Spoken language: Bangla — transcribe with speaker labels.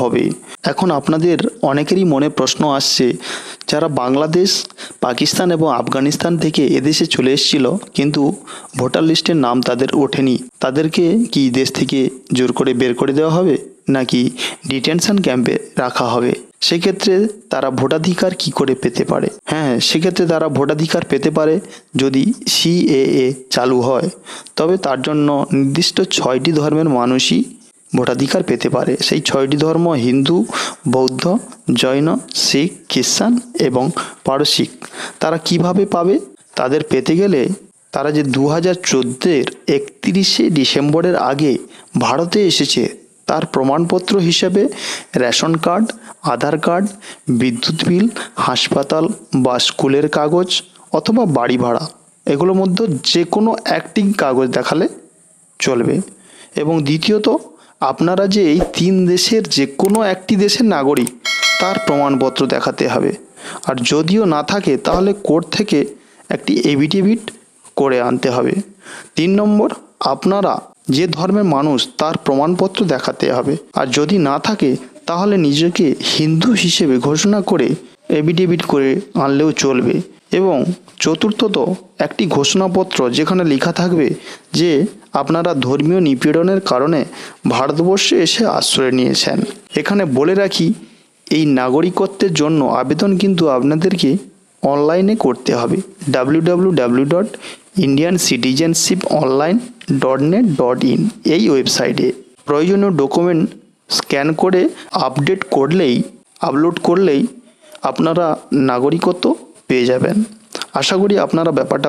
Speaker 1: হবে। এখন আপনাদের অনেকেরই মনে প্রশ্ন আসছে, যারা বাংলাদেশ, পাকিস্তান এবং আফগানিস্তান থেকে এদেশে চলে এসেছিল, কিন্তু ভোটার লিস্টের নাম তাদের ওঠেনি। তাদেরকে কি দেশ থেকে জোর করে বের করে দেওয়া হবে, নাকি ডিটেনশন ক্যাম্পে রাখা হবে? সেক্ষেত্রে তারা ভোটাধিকার কি করে পেতে পারে? হ্যাঁ সেক্ষেত্রে তারা ভোটাধিকার পেতে পারে যদি সিএএ চালু হয়। তবে তার জন্য নির্দিষ্ট ছয়টি ধর্মের মানুষই ভোটাধিকার পেতে পারে। সেই ছয়টি ধর্ম হিন্দু, বৌদ্ধ, জৈন, শিখ খ্রিস্টান এবং পারসিক। তারা কীভাবে পাবে? তাদের পেতে গেলে তারা যে দু হাজার চোদ্দের একত্রিশে ডিসেম্বরের আগে ভারতে এসেছে, তার প্রমাণপত্র হিসেবে রেশন কার্ড, আধার কার্ড, বিদ্যুৎ বিল, হাসপাতাল বা স্কুলের কাগজ অথবা বাড়ি ভাড়া। এগুলোর মধ্যে যে কোনো একটি কাগজ দেখালে চলবে। এবং দ্বিতীয়ত আপনারা যে এই তিন দেশের যে কোনো একটি দেশের নাগরিক, তার প্রমাণপত্র দেখাতে হবে। আর যদিও না থাকে, তাহলে কোর্ট থেকে একটি এভিডেভিট করে আনতে হবে। তিন নম্বর, আপনারা যে ধর্মের মানুষ, তার প্রমাণপত্র দেখাতে হবে। আর যদি না থাকে, তাহলে নিজেকে হিন্দু হিসেবে ঘোষণা করে এভিডেভিট করে আনলেও চলবে। এবং চতুর্থত একটি ঘোষণাপত্র যেখানে লেখা থাকবে যে আপনারা ধর্মীয় নিপীড়নের কারণে ভারতবর্ষে এসে আশ্রয় নিয়েছেন। এখানে বলে রাখি, এই নাগরিকত্বের জন্য আবেদন কিন্তু আপনাদেরকে অনলাইনে করতে হবে। W W dot Indian citizenship online dot net dot in এই ওয়েবসাইটে। প্রয়োজনীয় ডকুমেন্ট স্ক্যান করে আপডেট করলেই, আপলোড করলেই আপনারা নাগরিকত্ব পেয়ে যাবেন। আশা করি আপনারা ব্যাপারটা